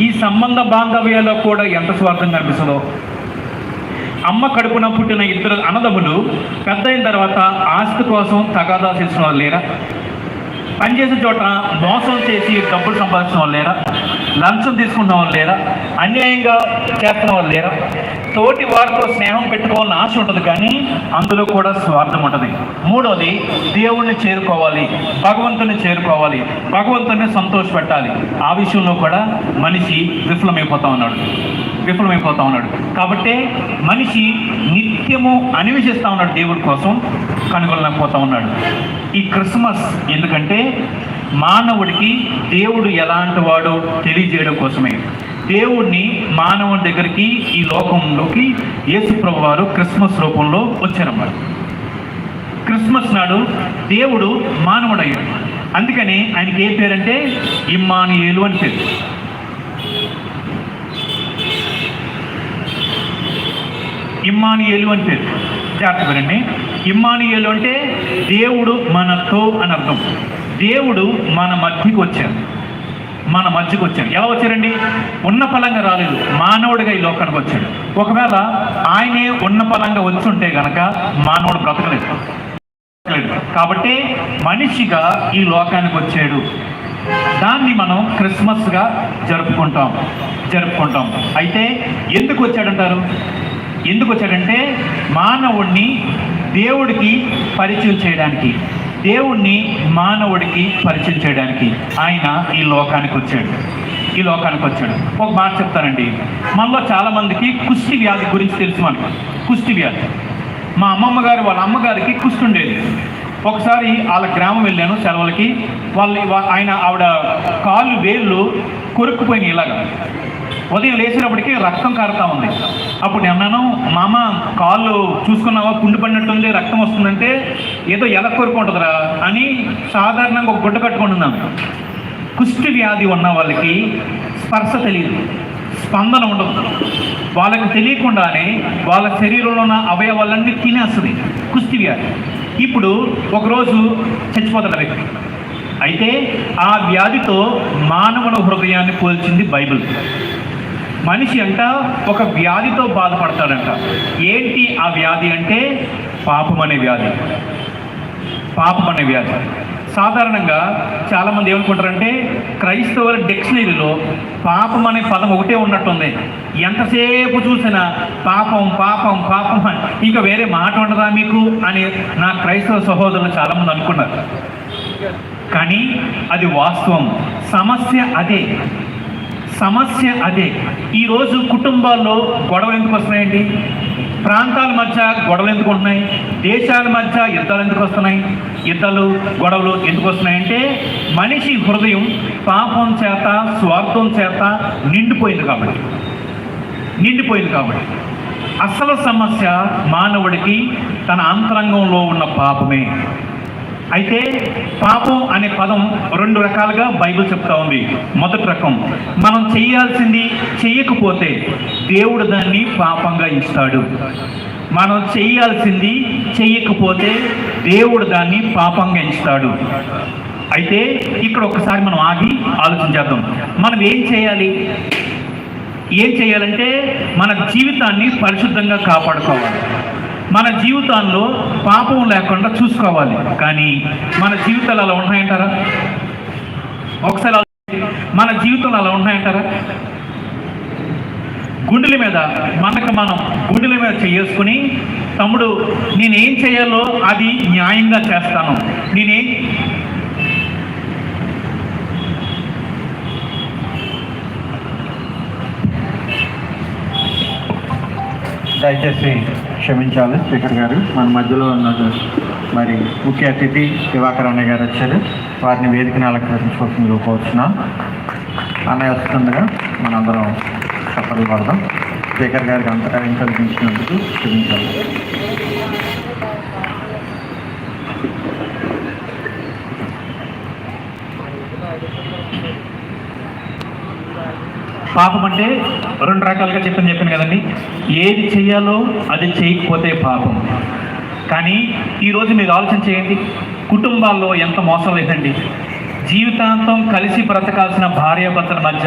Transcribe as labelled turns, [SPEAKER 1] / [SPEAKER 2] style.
[SPEAKER 1] ఈ సంబంధ బాంధవ్యాల్లో కూడా ఎంత స్వార్థం కనిపిస్తుందో. అమ్మ కడుపున పుట్టిన ఇద్దరు అన్నదమ్ములు పెద్ద అయిన తర్వాత ఆస్తి కోసం తగాదా చేసిన వాళ్ళు లేరా? పనిచేసే చోట మోసం చేసి డబ్బులు సంపాదించిన వాళ్ళు లేరా? లంచం తీసుకున్న వాళ్ళు లేరా? అన్యాయంగా చేస్తున్న వాళ్ళు లేరా? తోటి వారితో స్నేహం పెట్టుకోవాలని ఆశ ఉంటుంది కానీ అందులో కూడా స్వార్థం ఉంటుంది. మూడోది దేవుణ్ణి చేరుకోవాలి భగవంతుని చేరుకోవాలి భగవంతుని సంతోషపెట్టాలి. ఆ విషయంలో కూడా మనిషి విఫలమైపోతా ఉన్నాడు. విఫలమైపోతా ఉన్నాడు. కాబట్టి మనిషి నిత్యము అన్వేషిస్తూ ఉన్నాడు దేవుడి కోసం కనుగొనలేకపోతా ఉన్నాడు. ఈ క్రిస్మస్ ఎందుకంటే మానవుడికి దేవుడు ఎలాంటి వాడో తెలియజేయడం కోసమే. దేవుడిని మానవుడి దగ్గరికి ఈ లోకంలోకి యేసుప్రభు వారు క్రిస్మస్ రూపంలో వచ్చారన్నమాట. క్రిస్మస్ నాడు దేవుడు మానవుడయ్యాడు. అందుకని ఆయనకి ఏ పేరంటే ఇమ్మానియేలు అని పేరు. ఇమ్మానియేలు అని పేరు. జాగ్రత్త వినండి. ఇమ్మానియేలు అంటే దేవుడు మనతో అని అర్థం. దేవుడు మన మధ్యకి వచ్చారు మన మధ్యకు వచ్చాడు. ఎలా వచ్చారండి ఉన్న పలంగా రాలేదు. మానవుడిగా ఈ లోకానికి వచ్చాడు. ఒకవేళ ఆయనే ఉన్న పలంగా ఉంటే గనక మానవుడు బ్రతకలేదు. కాబట్టి మనిషిగా ఈ లోకానికి వచ్చాడు. దాన్ని మనం క్రిస్మస్గా జరుపుకుంటాం. జరుపుకుంటాం. అయితే ఎందుకు వచ్చాడంటారు? ఎందుకు వచ్చాడంటే మానవుణ్ణి దేవుడికి పరిచయం చేయడానికి. దేవుణ్ణి మానవుడికి పరిచయం చేయడానికి ఆయన ఈ లోకానికి వచ్చాడు. ఈ లోకానికి వచ్చాడు. ఒక మాట చెప్తానండి. మనలో చాలా మందికి కుష్టి వ్యాధి గురించి తెలుసు మనకు. కుష్టి వ్యాధి. మా అమ్మమ్మ గారు వాళ్ళ అమ్మగారికి కుష్టి ఉండేది. ఒకసారి వాళ్ళ గ్రామం వెళ్ళాను సెలవులకి. వాళ్ళ ఆయన ఆవిడ కాళ్ళు వేళ్ళు కొరుక్కుపోయినాయి ఇలాగా. ఉదయం లేచినప్పటికీ రక్తం కారుతా ఉంది. అప్పుడు నేను అన్నాను మామ కాళ్ళు చూసుకున్నావా? పుండు పడినట్టుంది రక్తం వస్తుందంటే ఏదో ఎల కోరుకుంటుందిరా అని సాధారణంగా ఒక గుడ్డ కట్టుకొని ఉన్నాను. కుష్టి వ్యాధి ఉన్న వాళ్ళకి స్పర్శ తెలియదు స్పందన ఉండదు. వాళ్ళకి తెలియకుండానే వాళ్ళ శరీరంలో ఉన్న అవయవాలన్నీ తినేస్తుంది కుష్టి వ్యాధి. ఇప్పుడు ఒకరోజు చచ్చిపోతాడు వ్యక్తి. అయితే ఆ వ్యాధితో మానవుల హృదయాన్ని పోల్చింది బైబిల్. మనిషి అంట ఒక వ్యాధితో బాధపడతాడంట. ఏంటి ఆ వ్యాధి అంటే పాపం అనే వ్యాధి. పాపం అనే వ్యాధి. సాధారణంగా చాలామంది ఏమనుకుంటారంటే క్రైస్తవుల డిక్షనరీలో పాపం అనే పదం ఒకటే ఉన్నట్టుంది. ఎంతసేపు చూసినా పాపం పాపం పాపం అని. ఇంకా వేరే మాట ఉండదా మీకు అని నా క్రైస్తవ సహోదరులు చాలామంది అనుకున్నారు. కానీ అది వాస్తవం. సమస్య అదే. సమస్య అదే. ఈరోజు కుటుంబాల్లో గొడవలు ఎందుకు వస్తున్నాయండి? ప్రాంతాల మధ్య గొడవలు ఎందుకు ఉంటున్నాయి? దేశాల మధ్య యుద్ధాలు ఎందుకు వస్తున్నాయి? యుద్ధాలు గొడవలు ఎందుకు వస్తున్నాయంటే మనిషి హృదయం పాపం చేత స్వార్థం చేత నిండిపోయింది కాబట్టి. నిండిపోయింది కాబట్టి. అసలు సమస్య మానవుడికి తన అంతరంగంలో ఉన్న పాపమే. అయితే పాపం అనే పదం రెండు రకాలుగా బైబిల్ చెప్తా ఉంది. మొదటి రకం మనం చేయాల్సింది చేయకపోతే దేవుడు దాన్ని పాపంగా ఇస్తాడు. మనం చేయాల్సింది చేయకపోతే దేవుడు దాన్ని పాపంగా ఇస్తాడు. అయితే ఇక్కడ ఒకసారి మనం ఆగి ఆలోచించేద్దాం. మనం ఏం చేయాలి? ఏం చేయాలంటే మన జీవితాన్ని పరిశుద్ధంగా కాపాడుకోవాలి. మన జీవితాల్లో పాపం లేకుండా చూసుకోవాలి. కానీ మన జీవితాలు అలా ఉన్నాయంటారా ఒకసారి మన జీవితంలో అలా ఉన్నాయంటారా గుండెల మీద మనకు మనం గుండెల మీద చేసుకుని తమ్ముడు నేనేం చేయాలో అది న్యాయంగా చేస్తాను. నేనేం
[SPEAKER 2] దయచేసి క్షమించాలి స్పీకర్ గారు. మన మధ్యలో ఉన్న మరి ముఖ్య అతిథి దివాకర్ అన్నయ్య గారు వచ్చారు. వారిని వేదికను అలంకరించుకోవాల్సింది రూపొచ్చిన అన్నయ్య వస్తుండగా మనందరం చప్పట్లు పడదాం స్పీకర్ గారికి అంతటా కల్పించినందుకు క్షమించాలి.
[SPEAKER 1] పాపం అంటే రెండు రకాలుగా చెప్పని చెప్పాను కదండి. ఏది చేయాలో అది చేయకపోతే పాపం. కానీ ఈరోజు మీరు ఆలోచన చేయండి కుటుంబాల్లో ఎంత మోసం లేదండి జీవితాంతం కలిసి బ్రతకాల్సిన భార్యాభర్తల మధ్య